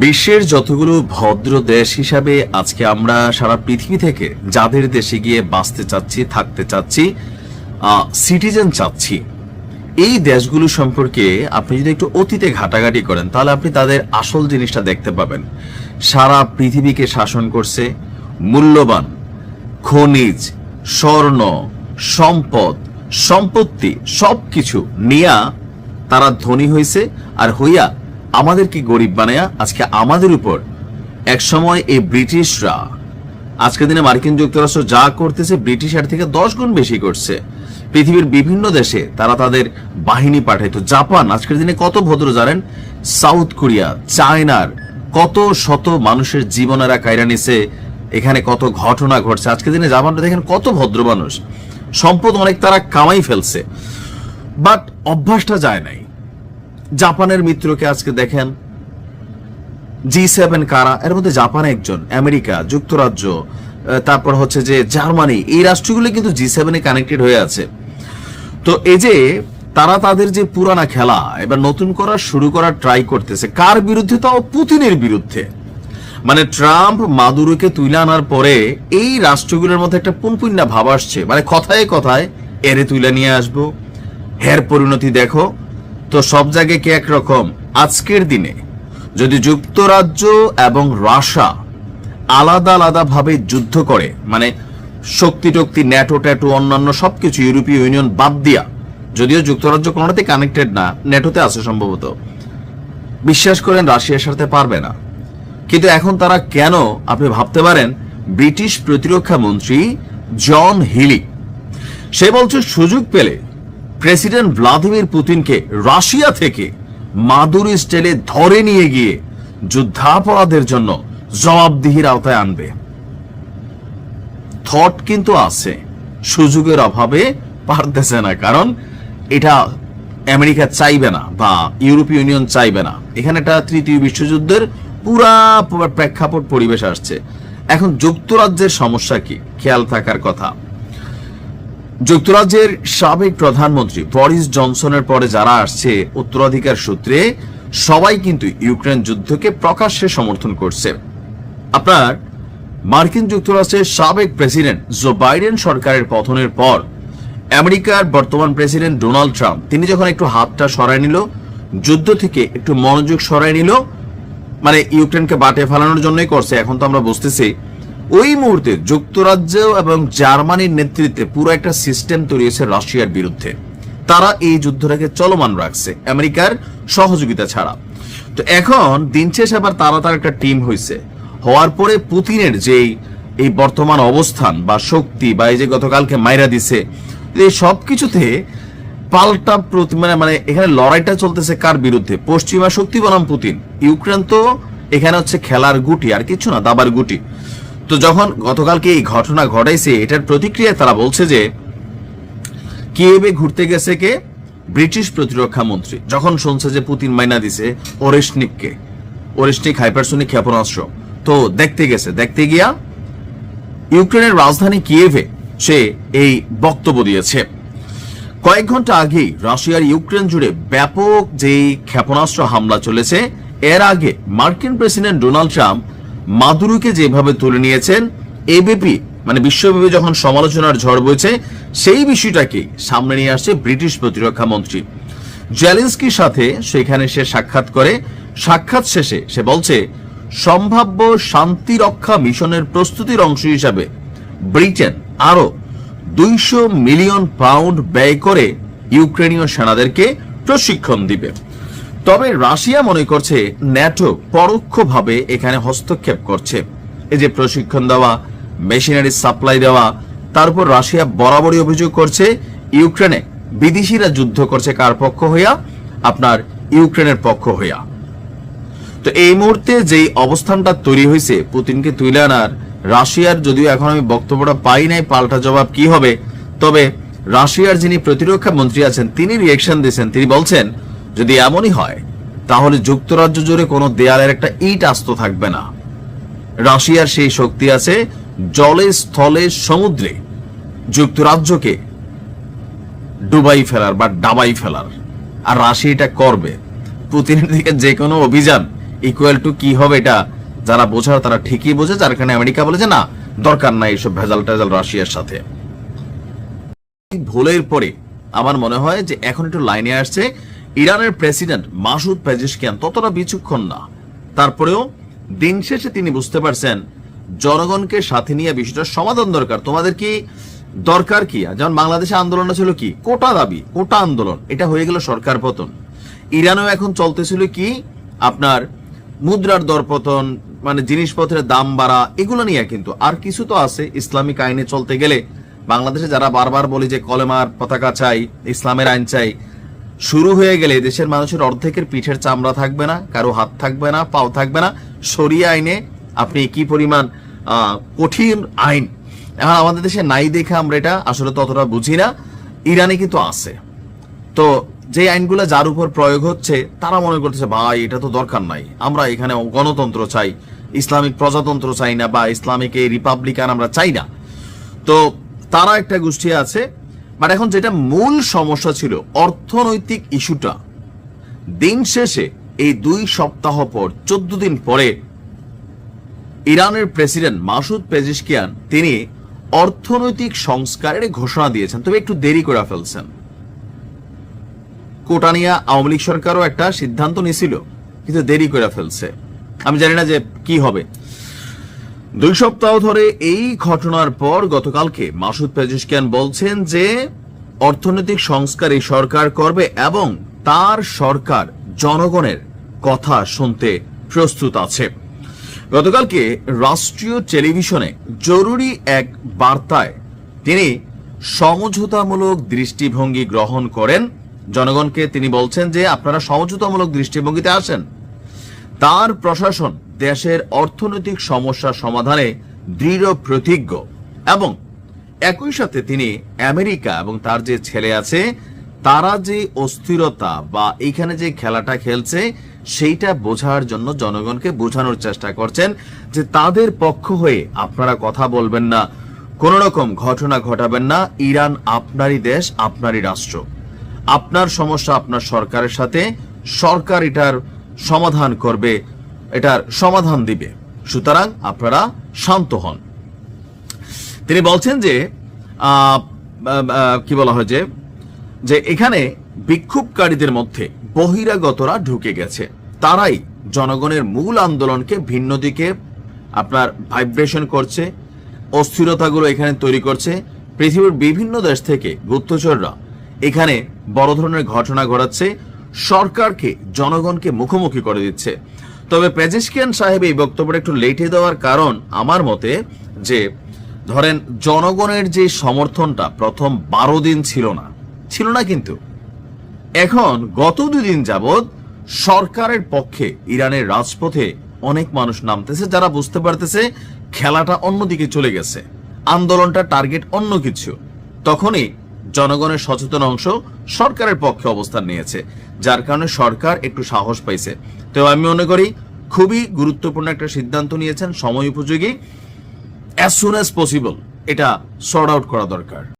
বিশ্বের যতগুলো ভদ্র দেশ হিসাবে আজকে আমরা সারা পৃথিবী থেকে যাদের দেশে গিয়ে বাঁচতে চাচ্ছি, থাকতে চাচ্ছি সিটিজেন চাচ্ছি, এই দেশগুলো সম্পর্কে আপনি যদি একটু অতীতে ঘাটাঘাটি করেন, তাহলে আপনি তাদের আসল জিনিসটা দেখতে পাবেন। সারা পৃথিবীকে শাসন করছে মূল্যবান খনিজ, স্বর্ণ, সম্পদ, সম্পত্তি সবকিছু নিয়া তারা ধনী হয়েছে, আর হইয়া আমাদেরকে গরিব বানায়া আজকে আমাদের উপর? এক সময় এই ব্রিটিশরা, আজকের দিনে মার্কিন যুক্তরাষ্ট্র যা করতেছে ব্রিটিশের থেকে দশ গুণ বেশি করছে। পৃথিবীর বিভিন্ন দেশে তারা তাদের বাহিনী পাঠাইতো। জাপান, আজকের দিনে কত ভদ্র জানেন? সাউথ কোরিয়া, চায়নার কত শত মানুষের জীবনেরা কায়রা নিছে। এখানে কত ঘটনা ঘটছে। আজকের দিনে জাপানটা দেখেন কত ভদ্র মানুষ। সম্পদ অনেক তারা কামাই ফেলছে। বাট অভ্যাসটা যায় নাই। জাপানের মিত্রকে আজকে দেখেন। জি সেভেন কারা? এর মধ্যে জাপান একজন, আমেরিকা, যুক্তরাজ্য তারপর হচ্ছে যে জার্মানি। এই রাষ্ট্রগুলো কিন্তু জি সেভেনে কানেক্টেড হয়ে আছে। তো এই যে তারা তাদের যে পুরানা খেলা, এবার নতুন করা শুরু করার ট্রাই করতেছে, কার বিরুদ্ধে? তাও পুতিনের বিরুদ্ধে। মানে ট্রাম্প মাদুরোকে তুলে আনার পরে এই রাষ্ট্রগুলোর মধ্যে একটা পুনপুন্না ভাব আসছে। মানে কথায় কথায় এরে তুলে নিয়ে আসব। হের পরিণতি দেখো। তো সব জায়গায় কি একরকম? আজকের দিনে যদি যুক্তরাজ্য এবং রাশা আলাদা আলাদা ভাবে যুদ্ধ করে মানে শক্তি টক্তি, ন্যাটো ট্যাটো, অন্যান্য সবকিছু ইউরোপীয় ইউনিয়ন বাদ দিয়া, যদিও যুক্তরাজ্য কোনোটাতে কানেক্টেড না, ন্যাটোতে আছে সম্ভবত, বিশ্বাস করেন রাশিয়ার সাথে পারবে না। কিন্তু এখন তারা কেন, আপনি ভাবতে পারেন, ব্রিটিশ প্রতিরক্ষা মন্ত্রী জন হিলি, সে বলছে সুযোগ পেলে প্রেসিডেন্ট ভ্লাদিমির পুতিনকে রাশিয়া থেকে মাদুর স্টেলে ধরে নিয়ে গিয়ে যুদ্ধাপরাধের জন্য জবাবদিহির আওতায় আনবে। থট কিন্তু আছে। সুযোগের অভাবে পারতেছে না, কারণ এটা আমেরিকা চাইবে না বা ইউরোপীয় ইউনিয়ন চাইবে না। এখানে একটা তৃতীয় বিশ্বযুদ্ধের পুরা প্রেক্ষাপট পরিবেশ আসছে। এখন যুক্তরাজ্যের সমস্যা কি? খেয়াল থাকার কথা। যুক্তরাজ্যের সাবেক প্রধানমন্ত্রী বরিস জনসনের পরে যারা আসছে উত্তরাধিকার সূত্রে, সবাই কিন্তু ইউক্রেন যুদ্ধকে প্রকাশ্যে সমর্থন করছে। আপনার মার্কিন যুক্তরাষ্ট্রের সাবেক প্রেসিডেন্ট জো বাইডেন সরকারের পতনের পর আমেরিকার বর্তমান প্রেসিডেন্ট ডোনাল্ড ট্রাম্প, তিনি যখন একটু হাতটা সরায় নিল, যুদ্ধ থেকে একটু মনোযোগ সরায় নিল মানে ইউক্রেনকে বাটে ফেলানোর জন্যই করছে, এখন তো আমরা বুঝতেছি ওই মুহূর্তে যুক্তরাজ্য এবং জার্মানির নেতৃত্বে পুরো একটা সিস্টেম তৈরি হয়েছে রাশিয়ার বিরুদ্ধে। তারা এই যুদ্ধটাকে চলমান রাখছে, আমেরিকার সহযোগিতা ছাড়া। তো এখন দিন শেষে আবার তারা তার একটা টিম হয়েছে। হওয়ার পরে পুতিনের যেই, এই বর্তমান অবস্থান বা শক্তি বা এই যে গতকালকে মাইরা দিছে, এই সব কিছুতে পাল্টা মানে মানে এখানে লড়াইটা চলতেছে কার বিরুদ্ধে? পশ্চিমা শক্তি বনাম পুতিন। ইউক্রেন তো এখানে হচ্ছে খেলার গুটি, আর কিছু না, দাবার গুটি। তো যখন গতকালকে এই ঘটনা ঘটাইছে, এটার প্রতিক্রিয়ায় তারা বলছে যে কিয়েবে ঘুরতে গেছে কে? ব্রিটিশ প্রতিরক্ষা মন্ত্রী। যখন শুনছে যে পুতিন মাইনা দিছে ওরেশনিককে। ওরেশনিক হাইপারসোনিক ক্ষেপণাস্ত্র। তো দেখতে গেছে, দেখতে গিয়া ইউক্রেনের রাজধানী কিয়েভে সে এই বক্তব্য দিয়েছে। কয়েক ঘণ্টা আগেই রাশিয়ার ইউক্রেন জুড়ে ব্যাপক যেই ক্ষেপণাস্ত্র হামলা চলেছে, এর আগে মার্কিন প্রেসিডেন্ট ডোনাল্ড ট্রাম্প মাদুরুকে যেভাবে তুলে নিয়েছেন, এবিপি মানে বিশ্বব্যাপী যখন সমালোচনার ঝড় বইছে, সেই বিষয়টাকে সামনে নিয়ে আসছে ব্রিটিশ প্রতিরক্ষা মন্ত্রী। জেলেন্সকির সাথে সেখানে সে সাক্ষাৎ করে। সাক্ষাৎ শেষে সে বলছে, সম্ভাব্য শান্তি রক্ষা মিশনের প্রস্তুতির অংশ হিসাবে ব্রিটেন আরও দুইশো মিলিয়ন পাউন্ড ব্যয় করে ইউক্রেনীয় সেনাদেরকে প্রশিক্ষণ দিবে। তবে রাশিয়া মনে করছে ন্যাটো পরোক্ষভাবে এখানে হস্তক্ষেপ করছে। এই যে প্রশিক্ষণ দেওয়া, মেশিনারি সাপ্লাই দেওয়া তারপর রাশিয়া বরাবরই অভিযোগ করছে, ইউক্রেনে বিদেশিরা যুদ্ধ করছে কার পক্ষ হইয়া? আপনার ইউক্রেনের পক্ষ হইয়া। তো এই মুহূর্তে যেই অবস্থানটা তৈরি হয়েছে পুতিনকে তুলে আনার, রাশিয়ার যদিও এখন আমি বক্তব্যটা পাই নাই, পাল্টা জবাব কি হবে, তবে রাশিয়ার যিনি প্রতিরক্ষা মন্ত্রী আছেন, তিনি রিয়েকশন দিয়েছেন, তিনি বলছেন যদি এমনই হয়, তাহলে যুক্তরাজ্য জুড়ে কোনো দেয়ালের একটা ইট আস্ত থাকবে না। রাশিয়ার সেই শক্তি আছে জলে, স্থলে, সমুদ্রে। যুক্তরাজ্যকে ডুবাই ফেলার বা ডাবাই ফেলার। আর রাশিয়া এটা করবে। পুতিনের দিকে যে কোনো অভিযান ইকুয়াল টু কি হবে এটা যারা বোঝার তারা ঠিকই বোঝে, যার কারণে আমেরিকা বলেছে না, দরকার নাই এইসব ভেজাল টেজাল রাশিয়ার সাথে। ভুলের পরে আমার মনে হয় যে এখন একটু লাইনে আসছে ইরানের প্রেসিডেন্ট মাসুদ পেজিশকিয়ান ততটা বিচক্ষণ না। তারপরেও দিন শেষে তিনি বুঝতে পারছেন, জনগণকে সাথে নিয়ে বিষয়টার সমাধান দরকার। তোমাদের কি দরকার কি? যেমন বাংলাদেশে আন্দোলনটা ছিল কি? কোটা দাবি, কোটা আন্দোলন। এটা হয়ে গেল সরকার পতন। ইরানেও এখন চলতেছিল কি? আপনার মুদ্রার দরপতন মানে জিনিসপত্রের দাম বাড়া, এগুলো নিয়ে কিন্তু। আর কিছু তো আছে ইসলামিক আইনে চলতে গেলে। বাংলাদেশে যারা বারবার বলি যে কলেমার পতাকা চাই, ইসলামের আইন চাই শুরু হয়ে গেলে দেশের মানুষের অর্ধেকের পিঠের চামড়া থাকবে না, কারও হাত থাকবে না, পাও থাকবে না। সরিয়ে আইনে আপনি কি পরিমাণ কঠিন আইন? এখন আমাদের দেশে নাই দেখে আমরা এটা আসলে ততটা বুঝি না। ইরানে কিন্তু আছে। তো যে আইনগুলো যার উপর প্রয়োগ হচ্ছে, তারা মনে করতেছে, ভাই, এটা তো দরকার নাই। আমরা এখানে গণতন্ত্র চাই, ইসলামিক প্রজাতন্ত্র চাই না বা ইসলামিক এই রিপাবলিকান আমরা চাই না। তো তারা একটা গোষ্ঠী আছে বাট এখন যেটা মূল সমস্যা ছিল অর্থনৈতিক ইস্যুটা, দিন শেষে এই দুই সপ্তাহ পর, চোদ্দ দিন পরে ইরানের প্রেসিডেন্ট মাসুদ পেজিশকিয়ান তিনি অর্থনৈতিক সংস্কারের ঘোষণা দিয়েছেন। তবে একটু দেরি করে ফেলছেন। কোটানিয়া আওয়ামী লীগ সরকারও একটা সিদ্ধান্ত নিয়েছিল, কিন্তু দেরি করে ফেলছে। আমি জানি না যে কি হবে। দুই সপ্তাহ ধরে এই ঘটনার পর গতকালকে মাসুদ পেজিশকিয়ান বলছেন যে অর্থনৈতিক সংস্কার এই সরকার করবে এবং তার সরকার জনগণের কথা শুনতে প্রস্তুত আছে। গতকালকে রাষ্ট্রীয় টেলিভিশনে জরুরি এক বার্তায় তিনি সমঝোতামূলক দৃষ্টিভঙ্গি গ্রহণ করেন। জনগণকে তিনি বলছেন যে আপনারা সমঝোতামূলক দৃষ্টিভঙ্গিতে আসেন। তার প্রশাসন দেশের অর্থনৈতিক সমস্যা সমাধানে দৃঢ় প্রতিজ্ঞ এবং একই সাথে তিনি আমেরিকা এবং তার যে ছেলে আছে, তারা যে অস্থিরতা বা এইখানে যে খেলাটা খেলছে, সেইটা বোঝার জন্য জনগণকে বোঝানোর চেষ্টা করছেন যে তাদের পক্ষ হয়ে আপনারা কথা বলবেন না, কোন রকম ঘটনা ঘটাবেন না, ইরান আপনারই দেশ, আপনারই রাষ্ট্র। আপনার সমস্যা আপনার সরকারের সাথে, সরকার এটার সমাধান করবে এটার সমাধান দিবে। সুতরাং আপনারা শান্ত হন। তিনি বলছেন যে কি বলা হয় যে এখানে বিক্ষোভকারীদের মধ্যে বহিরাগতরা ঢুকে গেছে। তারাই জনগণের মূল আন্দোলনকে ভিন্ন দিকে আপনার ভাইব্রেশন করছে, অস্থিরতাগুলো এখানে তৈরি করছে। পৃথিবীর বিভিন্ন দেশ থেকে গুপ্তচররা এখানে বড় ধরনের ঘটনা ঘটাচ্ছে। সরকারকে, জনগণকে মুখোমুখি করে দিচ্ছে। তবে পেজেশকিয়ান সাহেব এই বক্তব্যটা একটু লেটে দেওয়ার কারণ আমার মতে যে, ধরেন জনগণের যে সমর্থনটা প্রথম বারো দিন ছিল না ছিল না কিন্তু। এখন গত দুদিন যাবৎ সরকারের পক্ষে ইরানের রাজপথে অনেক মানুষ নামতেছে, যারা বুঝতে পারতেছে খেলাটা অন্যদিকে চলে গেছে। আন্দোলনটা টার্গেট অন্য কিছু। তখনই জনগণের সচেতন অংশ সরকারের পক্ষে অবস্থান নিয়েছে, যার কারণে সরকার একটু সাহস পাইছে। তো আমি মনে করি খুবই গুরুত্বপূর্ণ একটা সিদ্ধান্ত নিয়েছেন সময় উপযোগী অ্যাজ সুন অ্যাজ পসিবল এটা সর্ট আউট করা দরকার।